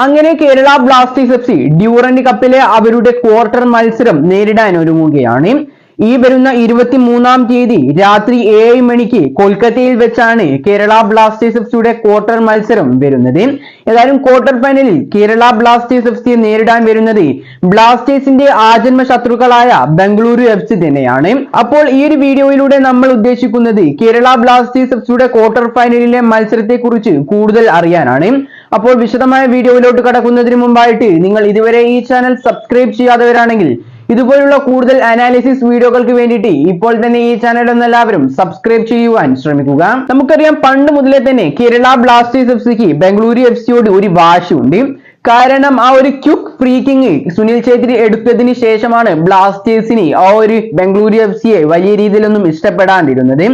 അങ്ങനെ Kerala Blasters F C Durand കപ്പിലെ അവരുടെ quarter മത്സരം നേരിടാൻ ഒരുങ്ങുകയാണ്. ഈ വരുന്ന ഇരുപത്തിമൂന്നാം തീയതി രാത്രി ഏഴ് മണിക്ക് കൊൽക്കത്തയിൽ വെച്ചാണ് കേരള ബ്ലാസ്റ്റേഴ്സ് എഫ് സിയുടെ ക്വാർട്ടർ മത്സരം വരുന്നത്. ഏതായാലും ക്വാർട്ടർ ഫൈനലിൽ കേരള ബ്ലാസ്റ്റേഴ്സ് എഫ് സിയെ നേരിടാൻ വരുന്നത് ബ്ലാസ്റ്റേഴ്സിന്റെ ആജന്മ ശത്രുക്കളായ ബംഗളൂരു എഫ് സി തന്നെയാണ്. അപ്പോൾ ഈ ഒരു വീഡിയോയിലൂടെ നമ്മൾ ഉദ്ദേശിക്കുന്നത് കേരള ബ്ലാസ്റ്റേഴ്സ് എഫ് സിയുടെ ക്വാർട്ടർ ഫൈനലിലെ മത്സരത്തെ കുറിച്ച് കൂടുതൽ അറിയാനാണ്. അപ്പോൾ വിശദമായ വീഡിയോയിലോട്ട് കടക്കുന്നതിന് മുമ്പായിട്ട് നിങ്ങൾ ഇതുവരെ ഈ ചാനൽ സബ്സ്ക്രൈബ് ചെയ്യാത്തവരാണെങ്കിൽ ഇതുപോലുള്ള കൂടുതൽ അനാലിസിസ് വീഡിയോകൾക്ക് വേണ്ടിയിട്ട് ഇപ്പോൾ തന്നെ ഈ ചാനൽ ഒന്ന് എല്ലാവരും സബ്സ്ക്രൈബ് ചെയ്യുവാൻ ശ്രമിക്കുക. നമുക്കറിയാം പണ്ട് മുതലേ തന്നെ കേരള ബ്ലാസ്റ്റേഴ്സ് എഫ് സിക്ക് ബംഗളൂരു എഫ് സിയോട് ഒരു വാശിയുണ്ട്. കാരണം ആ ഒരു quick free kick Sunil Chhetri എടുത്തതിന് ശേഷമാണ് ബ്ലാസ്റ്റേഴ്സിന് ആ ഒരു ബംഗളൂരു എഫ് സിയെ വലിയ രീതിയിലൊന്നും ഇഷ്ടപ്പെടാണ്ടിരുന്നത്.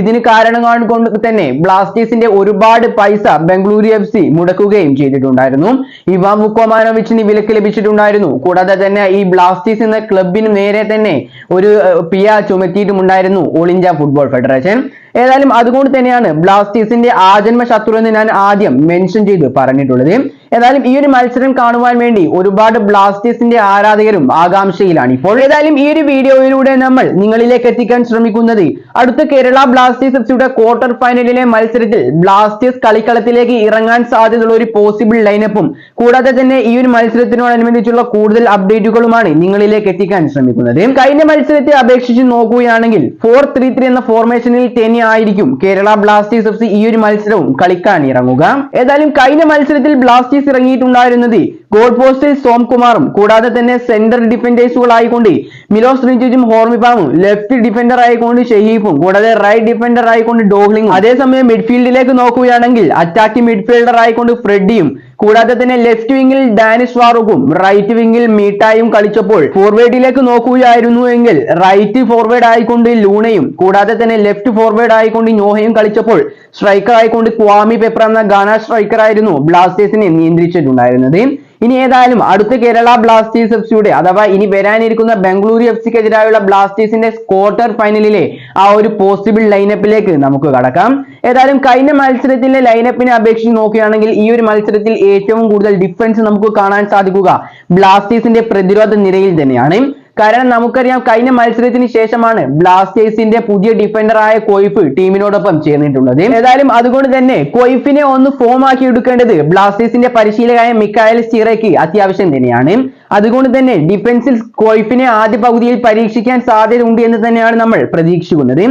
ഇതിന് കാരണം കൊണ്ട് തന്നെ ബ്ലാസ്റ്റേഴ്സിന്റെ ഒരുപാട് പൈസ ബംഗളൂരു എഫ് സി മുടക്കുകയും ചെയ്തിട്ടുണ്ടായിരുന്നു. ഇവാൻ വുക്കോമാനോവിച്ചിന് വിലക്ക് ലഭിച്ചിട്ടുണ്ടായിരുന്നു. കൂടാതെ തന്നെ ഈ ബ്ലാസ്റ്റേഴ്സ് എന്ന ക്ലബിന് നേരെ തന്നെ ഒരു പിയ ചുമത്തിയിട്ടുമുണ്ടായിരുന്നു ഓൾ ഇന്ത്യ ഫുട്ബോൾ ഫെഡറേഷൻ. ഏതായാലും അതുകൊണ്ട് തന്നെയാണ് ബ്ലാസ്റ്റേഴ്സിന്റെ ആജന്മ ശത്രു എന്ന് ഞാൻ ആദ്യം മെൻഷൻ ചെയ്ത് പറഞ്ഞിട്ടുള്ളത്. ഏതായാലും ഈ ഒരു മത്സരം കാണുവാൻ വേണ്ടി ഒരുപാട് ബ്ലാസ്റ്റേഴ്സിന്റെ ആരാധകരും ആകാംക്ഷയിലാണ്. ഇപ്പോൾ ഏതായാലും ഈ ഒരു വീഡിയോയിലൂടെ നമ്മൾ നിങ്ങളിലേക്ക് എത്തിക്കാൻ ശ്രമിക്കുന്നത് അടുത്ത കേരള ബ്ലാസ്റ്റേഴ്സ് എഫ് സിയുടെ ക്വാർട്ടർ ഫൈനലിലെ മത്സരത്തിൽ ബ്ലാസ്റ്റേഴ്സ് കളിക്കളത്തിലേക്ക് ഇറങ്ങാൻ സാധ്യതയുള്ള ഒരു പോസിബിൾ ലൈനപ്പും കൂടാതെ തന്നെ ഈ ഒരു മത്സരത്തിനോടനുബന്ധിച്ചുള്ള കൂടുതൽ അപ്ഡേറ്റുകളുമാണ് നിങ്ങളിലേക്ക് എത്തിക്കാൻ ശ്രമിക്കുന്നത്. കഴിഞ്ഞ മത്സരത്തെ അപേക്ഷിച്ച് നോക്കുകയാണെങ്കിൽ ഫോർ ത്രീ ത്രീ എന്ന ഫോർമേഷനിൽ തന്നെ ആയിരിക്കും. കേരള ബ്ലാസ്റ്റേഴ്സ് എഫ് സി ഈ ഒരു മത്സരവും കളിക്കാൻ ഇറങ്ങുക. ഏതായാലും കഴിഞ്ഞ മത്സരത്തിൽ ബ്ലാസ്റ്റേഴ്സ് ഇറങ്ങിയിട്ടുണ്ടായിരുന്നത് ഗോൾ പോസ്റ്റിൽ സോംകുമാറും കൂടാതെ തന്നെ സെന്റർ ഡിഫൻഡേഴ്സുകളായിക്കൊണ്ട് മിലോസ് റിഞ്ചും ഹോർമിപ്പാമും ലെഫ്റ്റ് ഡിഫൻഡർ ആയിക്കൊണ്ട് ഷെഹീഫും കൂടാതെ റൈറ്റ് ഡിഫൻഡർ ആയിക്കൊണ്ട് ഡോഹ്ലിംഗും അതേസമയം മിഡ്ഫീൽഡിലേക്ക് നോക്കുകയാണെങ്കിൽ അറ്റാക്കിംഗ് മിഡ്ഫീൽഡർ ആയിക്കൊണ്ട് ഫ്രെഡിയും കൂടാതെ തന്നെ ലെഫ്റ്റ് വിംഗിൽ ഡാനിഷ് ഫാറൂഖും റൈറ്റ് വിംഗിൽ മീട്ടായും കളിച്ചപ്പോൾ ഫോർവേഡിലേക്ക് നോക്കുകയായിരുന്നു എങ്കിൽ റൈറ്റ് ഫോർവേഡ് ആയിക്കൊണ്ട് ലൂണയും കൂടാതെ തന്നെ ലെഫ്റ്റ് ഫോർവേഡ് ആയിക്കൊണ്ട് നോഹയും കളിച്ചപ്പോൾ സ്ട്രൈക്കർ ആയിക്കൊണ്ട് ക്വാമി പെപ്ര എന്ന ഗാന സ്ട്രൈക്കർ ആയിരുന്നു ബ്ലാസ്റ്റേഴ്സിനെ നിയന്ത്രിച്ചിട്ടുണ്ടായിരുന്നത്. ഇനി ഏതായാലും അടുത്ത കേരള ബ്ലാസ്റ്റേഴ്സ് എഫ് സിയുടെ അഥവാ ഇനി വരാനിരിക്കുന്ന ബംഗളൂരു എഫ് സിക്കെതിരായുള്ള ബ്ലാസ്റ്റേഴ്സിന്റെ ക്വാർട്ടർ ഫൈനലിലെ ആ ഒരു പോസിബിൾ ലൈനപ്പിലേക്ക് നമുക്ക് കടക്കാം. ഏതായാലും കഴിഞ്ഞ മത്സരത്തിലെ ലൈനപ്പിനെ അപേക്ഷിച്ച് നോക്കുകയാണെങ്കിൽ ഈ ഒരു മത്സരത്തിൽ ഏറ്റവും കൂടുതൽ ഡിഫറൻസ് നമുക്ക് കാണാൻ സാധിക്കുക ബ്ലാസ്റ്റേഴ്സിന്റെ പ്രതിരോധ നിരയിൽ തന്നെയാണ്. കാരണം നമുക്കറിയാം കഴിഞ്ഞ മത്സരത്തിന് ശേഷമാണ് ബ്ലാസ്റ്റേഴ്സിന്റെ പുതിയ ഡിഫൻഡറായ കൊയ്ഫ് ടീമിനോടൊപ്പം ചേർന്നിട്ടുള്ളത്. ഏതായാലും അതുകൊണ്ട് തന്നെ കൊയ്ഫിനെ ഒന്ന് ഫോം ആക്കി എടുക്കേണ്ടത് ബ്ലാസ്റ്റേഴ്സിന്റെ പരിശീലകായ മിക്കായൽ സ്റ്റീറയ്ക്ക് അത്യാവശ്യം തന്നെയാണ്. അതുകൊണ്ട് തന്നെ ഡിഫൻസിൽ കൊയ്ഫിനെ ആദ്യ പകുതിയിൽ പരീക്ഷിക്കാൻ സാധ്യത ഉണ്ട് എന്ന് തന്നെയാണ് നമ്മൾ പ്രതീക്ഷിക്കുന്നത്.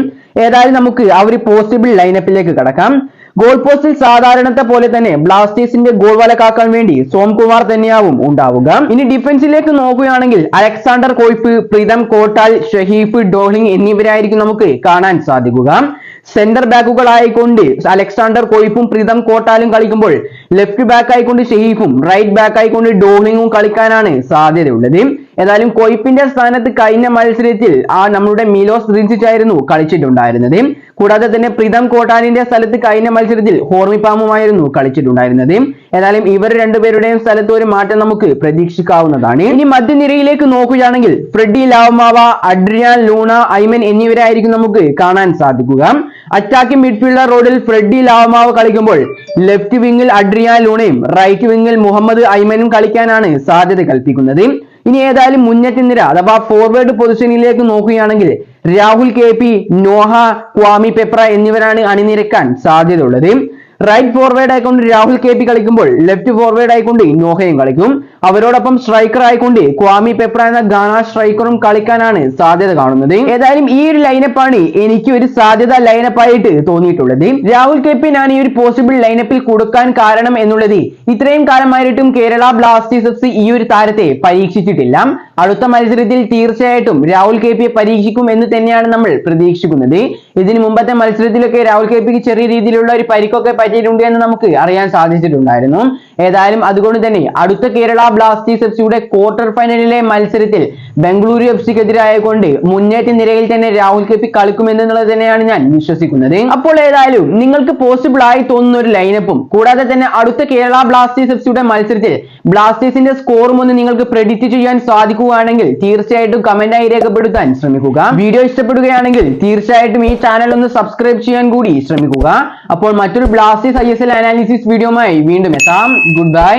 ഏതായാലും നമുക്ക് ആ ഒരു പോസിബിൾ ലൈനപ്പിലേക്ക് കടക്കാം. ഗോൾ പോസ്റ്റിൽ സാധാരണത്തെ പോലെ തന്നെ ബ്ലാസ്റ്റേഴ്സിന്റെ ഗോൾ വലക്കാക്കാൻ കാക്കാൻ വേണ്ടി സോംകുമാർ തന്നെയാവും ഉണ്ടാവുക. ഇനി ഡിഫൻസിലേക്ക് നോക്കുകയാണെങ്കിൽ അലക്സാണ്ടർ കോയ്പ് പ്രീതം കോട്ടാൽ ഷഹീഫ് ഡോഹ്ലിംഗ് എന്നിവരായിരിക്കും നമുക്ക് കാണാൻ സാധിക്കുക. സെന്റർ ബാക്കുകളായിക്കൊണ്ട് അലക്സാണ്ടർ കോയിപ്പും പ്രീതം കോട്ടാലും കളിക്കുമ്പോൾ ലെഫ്റ്റ് ബാക്ക് ആയിക്കൊണ്ട് ഷെഹീഫും റൈറ്റ് ബാക്ക് ആയിക്കൊണ്ട് ഡോഹ്ലിംഗും കളിക്കാനാണ് സാധ്യതയുള്ളത്. ഏതായാലും കൊയ്പ്പിന്റെ സ്ഥാനത്ത് കഴിഞ്ഞ മത്സരത്തിൽ ആ നമ്മുടെ മിലോസ് റിൻസിച്ച് ആയിരുന്നു കളിച്ചിട്ടുണ്ടായിരുന്നത്. കൂടാതെ തന്നെ പ്രീതം കോട്ടാലിന്റെ സ്ഥലത്ത് കഴിഞ്ഞ മത്സരത്തിൽ ഹോർമിപ്പാമുമായിരുന്നു കളിച്ചിട്ടുണ്ടായിരുന്നത്. ഏതായാലും ഇവർ രണ്ടുപേരുടെയും സ്ഥലത്ത് ഒരു മാറ്റം നമുക്ക് പ്രതീക്ഷിക്കാവുന്നതാണ്. ഇനി മധ്യനിരയിലേക്ക് നോക്കുകയാണെങ്കിൽ ഫ്രെഡി ലാവമാവ അഡ്രിയാൻ ലൂണ ഐമൻ എന്നിവരായിരിക്കും നമുക്ക് കാണാൻ സാധിക്കുക. അറ്റാക്കിംഗ് മിഡ്ഫീൽഡർ റോഡിൽ ഫ്രെഡി ലാവമാവ കളിക്കുമ്പോൾ ലെഫ്റ്റ് വിങ്ങിൽ അഡ്രിയാൻ ലൂണയും റൈറ്റ് വിങ്ങിൽ മുഹമ്മദ് ഐമനും കളിക്കാനാണ് സാധ്യത കൽപ്പിക്കുന്നത്. ഇനി ഏതായാലും മുന്നേറ്റ നിര അഥവാ ഫോർവേഡ് പൊസിഷനിലേക്ക് നോക്കുകയാണെങ്കിൽ Rahul K P Noah Kwame Peprah എന്നിവരാണ് അണിനിരക്കാൻ സാധ്യതയുള്ളത്. റൈറ്റ് ഫോർവേഡ് ആയിക്കൊണ്ട് രാഹുൽ കെ പി കളിക്കുമ്പോൾ ലെഫ്റ്റ് ഫോർവേഡ് ആയിക്കൊണ്ട് നോഹയും കളിക്കും. അവരോടൊപ്പം സ്ട്രൈക്കർ ആയിക്കൊണ്ട് ക്വാമി പെപ്ര എന്ന ഗാന സ്ട്രൈക്കറും കളിക്കാനാണ് സാധ്യത കാണുന്നത്. ഏതായാലും ഈ ഒരു ലൈനപ്പാണ് എനിക്ക് ഒരു സാധ്യത ലൈനപ്പായിട്ട് തോന്നിയിട്ടുള്ളത്. രാഹുൽ കെ പി ഞാൻ ഈ ഒരു പോസിബിൾ ലൈനപ്പിൽ കൊടുക്കാൻ കാരണം എന്നുള്ളത് ഇത്രയും കാലമായിട്ടും കേരള ബ്ലാസ്റ്റേഴ്സ് ഈ ഒരു താരത്തെ പരീക്ഷിച്ചിട്ടില്ല. അടുത്ത മത്സരത്തിൽ തീർച്ചയായിട്ടും രാഹുൽ കെ പിയെ പരീക്ഷിക്കും എന്ന് തന്നെയാണ് നമ്മൾ പ്രതീക്ഷിക്കുന്നത്. ഇതിന് മുമ്പത്തെ മത്സരത്തിലൊക്കെ രാഹുൽ കെ പിക്ക് ചെറിയ രീതിയിലുള്ള ഒരു പരിക്കൊക്കെ പറ്റിയിട്ടുണ്ട് എന്ന് നമുക്ക് അറിയാൻ സാധിച്ചിട്ടുണ്ടായിരുന്നു. ഏതായാലും അതുകൊണ്ട് തന്നെ അടുത്ത കേരള ബ്ലാസ്റ്റേഴ്സ് എഫ് സിയുടെ ക്വാർട്ടർ ഫൈനലിലെ മത്സരത്തിൽ ബംഗളൂരു എഫ് സിക്കെതിരായകൊണ്ട് മുന്നേറ്റ നിരയിൽ തന്നെ രാഹുൽ കെ പി കളിക്കുമെന്നുള്ളത് തന്നെയാണ് ഞാൻ വിശ്വസിക്കുന്നത്. അപ്പോൾ ഏതായാലും നിങ്ങൾക്ക് പോസിബിൾ ആയി തോന്നുന്ന ഒരു ലൈനപ്പും കൂടാതെ തന്നെ അടുത്ത കേരള ബ്ലാസ്റ്റേഴ്സ് എഫ് സിയുടെ മത്സരത്തിൽ ബ്ലാസ്റ്റേഴ്സിന്റെ സ്കോറും ഒന്ന് നിങ്ങൾക്ക് പ്രെഡിക്റ്റ് ചെയ്യാൻ സാധിക്കുകയാണെങ്കിൽ തീർച്ചയായിട്ടും കമന്റ് ആയി രേഖപ്പെടുത്താൻ ശ്രമിക്കുക. വീഡിയോ ഇഷ്ടപ്പെടുകയാണെങ്കിൽ തീർച്ചയായിട്ടും ഈ ചാനൽ ഒന്ന് സബ്സ്ക്രൈബ് ചെയ്യാൻ കൂടി ശ്രമിക്കുക. അപ്പോൾ മറ്റൊരു Blasters I S L analysis വീഡിയോമായി വീണ്ടും എത്താം. Good bye